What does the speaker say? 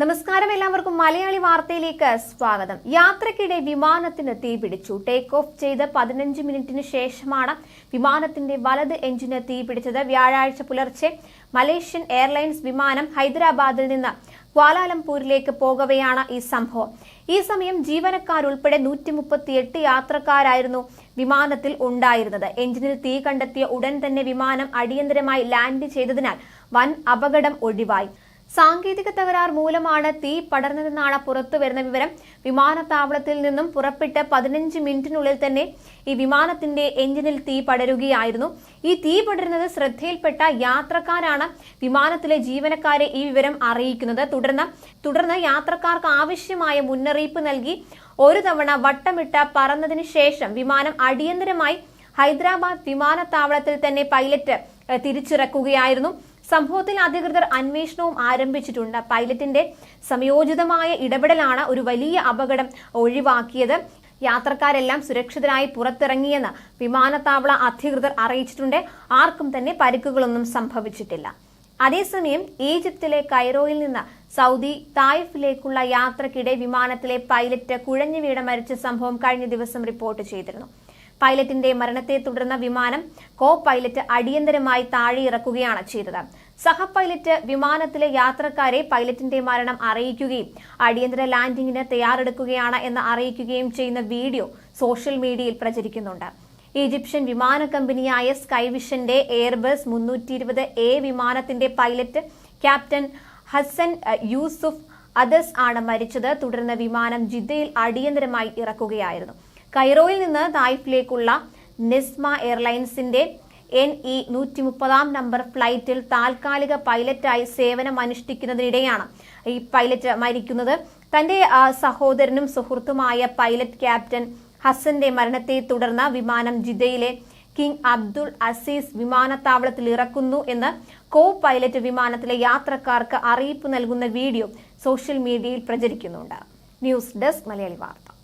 നമസ്കാരം എല്ലാവർക്കും. മലയാളി വാർത്തയിലേക്ക് സ്വാഗതം. യാത്രക്കിടെ വിമാനത്തിന് തീപിടിച്ചു ടേക്ക് ഓഫ് ചെയ്ത് പതിനഞ്ച് മിനിറ്റിന് ശേഷമാണ് വിമാനത്തിന്റെ വലത് എഞ്ചിന് തീപിടിച്ചത് വ്യാഴാഴ്ച പുലർച്ചെ മലേഷ്യൻ എയർലൈൻസ് വിമാനം ഹൈദരാബാദിൽ നിന്ന് ക്വാലാലംപൂരിലേക്ക് പോകവെയാണ് ഈ സംഭവം. ഈ സമയം ജീവനക്കാരുൾപ്പെടെ നൂറ്റി മുപ്പത്തിയെട്ട് യാത്രക്കാരായിരുന്നു വിമാനത്തിൽ ഉണ്ടായിരുന്നത്. എഞ്ചിനിൽ തീ കണ്ടെത്തിയ ഉടൻ തന്നെ വിമാനം അടിയന്തരമായി ലാൻഡ് ചെയ്തതിനാൽ വൻ അപകടം ഒഴിവായി. സാങ്കേതിക തകരാർ മൂലമാണ് തീ പടർന്നതെന്നാണ് പുറത്തു വരുന്ന വിവരം. വിമാനത്താവളത്തിൽ നിന്നും പുറപ്പെട്ട് പതിനഞ്ച് മിനിറ്റിനുള്ളിൽ തന്നെ ഈ വിമാനത്തിന്റെ എഞ്ചിനിൽ തീ പടരുകയായിരുന്നു. ഈ തീ പടരുന്നത് ശ്രദ്ധയിൽപ്പെട്ട യാത്രക്കാരാണ് വിമാനത്തിലെ ജീവനക്കാരെ ഈ വിവരം അറിയിക്കുന്നത്. തുടർന്ന് തുടർന്ന് യാത്രക്കാർക്ക് ആവശ്യമായ മുന്നറിയിപ്പ് നൽകി ഒരു തവണ വട്ടമിട്ട പറന്നതിന് ശേഷം വിമാനം അടിയന്തരമായി ഹൈദരാബാദ് വിമാനത്താവളത്തിൽ തന്നെ പൈലറ്റ് തിരിച്ചിറക്കുകയായിരുന്നു. സംഭവത്തിൽ അധികൃതർ അന്വേഷണവും ആരംഭിച്ചിട്ടുണ്ട്. പൈലറ്റിന്റെ സംയോജിതമായ ഇടപെടലാണ് ഒരു വലിയ അപകടം ഒഴിവാക്കിയത്. യാത്രക്കാരെല്ലാം സുരക്ഷിതരായി പുറത്തിറങ്ങിയെന്ന് വിമാനത്താവള അധികൃതർ അറിയിച്ചിട്ടുണ്ട്. ആർക്കും തന്നെ പരിക്കുകളൊന്നും സംഭവിച്ചിട്ടില്ല. അതേസമയം ഈജിപ്തിലെ കൈറോയിൽ നിന്ന് സൗദി തായിഫിലേക്കുള്ള യാത്രക്കിടെ വിമാനത്തിലെ പൈലറ്റ് കുഴഞ്ഞു വീണ മരിച്ച സംഭവം കഴിഞ്ഞ ദിവസം റിപ്പോർട്ട് ചെയ്തിരുന്നു. പൈലറ്റിന്റെ മരണത്തെ തുടർന്ന് വിമാനം കോ പൈലറ്റ് അടിയന്തരമായി താഴെ ഇറക്കുകയാണ് ചെയ്തത്. സഹ പൈലറ്റ് വിമാനത്തിലെ യാത്രക്കാരെ പൈലറ്റിന്റെ മരണം അറിയിക്കുകയും അടിയന്തര ലാൻഡിംഗിന് തയ്യാറെടുക്കുകയാണ് എന്ന് അറിയിക്കുകയും ചെയ്യുന്ന വീഡിയോ സോഷ്യൽ മീഡിയയിൽ പ്രചരിക്കുന്നുണ്ട്. ഈജിപ്ഷ്യൻ വിമാന കമ്പനിയായ സ്കൈവിഷന്റെ എയർബസ് മുന്നൂറ്റി ഇരുപത് എ വിമാനത്തിന്റെ പൈലറ്റ് ക്യാപ്റ്റൻ ഹസൻ യൂസുഫ് അദസ് ആണ് മരിച്ചത്. തുടർന്ന് വിമാനം ജിദ്ദയിൽ അടിയന്തരമായി ഇറക്കുകയായിരുന്നു. കൈറോയിൽ നിന്ന് തായ്ഫിലേക്കുള്ള നെസ്മ എയർലൈൻസിന്റെ എൻ ഇ നൂറ്റി മുപ്പതാം നമ്പർ ഫ്ലൈറ്റിൽ താൽക്കാലിക പൈലറ്റായി സേവനം അനുഷ്ഠിക്കുന്നതിനിടെയാണ് ഈ പൈലറ്റ് മരിക്കുന്നത്. തന്റെ സഹോദരനും സുഹൃത്തുമായ പൈലറ്റ് ക്യാപ്റ്റൻ ഹസന്റെ മരണത്തെ തുടർന്ന് വിമാനം ജിദ്ദയിലെ കിങ് അബ്ദുൾ അസീസ് വിമാനത്താവളത്തിൽ ഇറക്കുന്നു എന്ന് കോ പൈലറ്റ് വിമാനത്തിലെ യാത്രക്കാർക്ക് അറിയിപ്പ് നൽകുന്ന വീഡിയോ സോഷ്യൽ മീഡിയയിൽ പ്രചരിക്കുന്നുണ്ട്. ന്യൂസ് ഡെസ്ക് മലയാളി വാർത്ത.